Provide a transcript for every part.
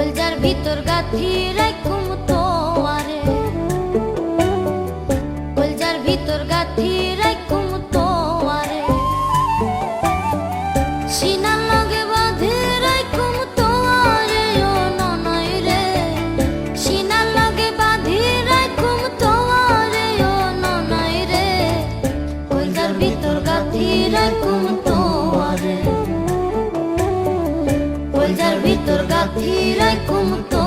কলজার ভিতর গাথি রাখুম তো আরে কলজার ভিতর গাথি রাখুম তো আরে সিনার লগে বাঁধে রাখুম তো আরে ও ননয় রে। সিনার লগে বাঁধি রাখুম তো আরে ও ননয় রে। কলজার ভিতর গাথি রাখুম তো আরে কলজার ভিতর গাথি রাখুম তোরে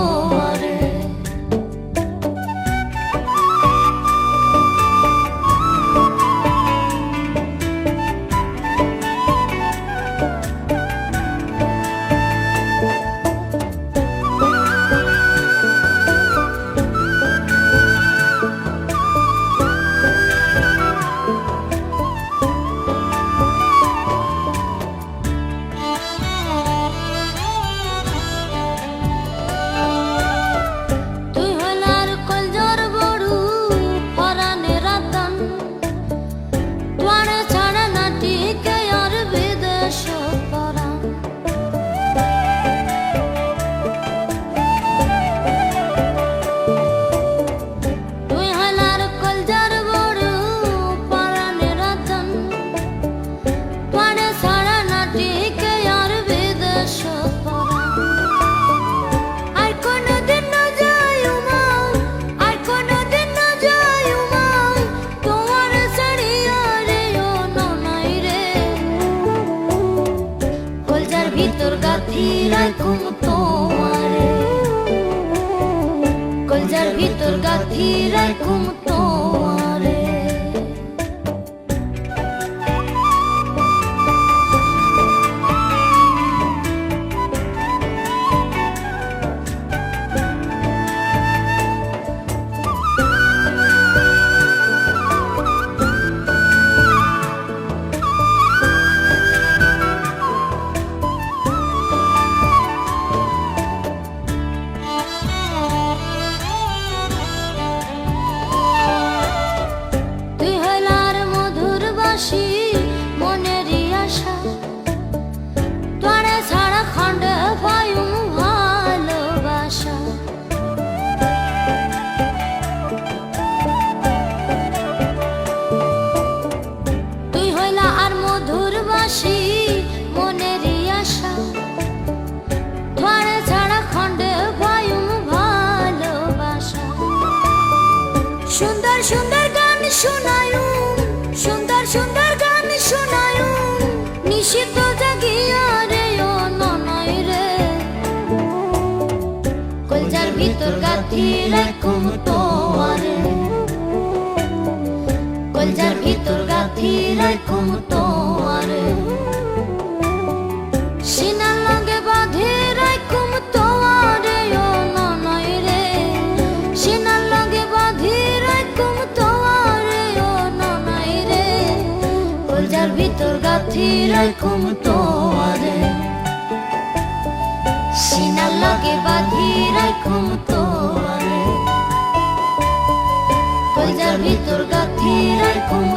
ভিতর গাথি রাখুম তোমারে। কলজার ভিতর গাথি রাখুম তোমারে। শোনায়ু সুন্দর সুন্দর গান শোনায়ু নিষিদ্ধ জাগিয়া রে ও ননয় রে। কলজার ভিতর গাথি রাখুম তোয়ারে কলজার ভিতর গাথি রাখুম তোয়ারে রাখুম তোয়ারে সিনার লগে বাঁধি রাখুম তোয়ারে কলজার ভিতর গাথি রাখুম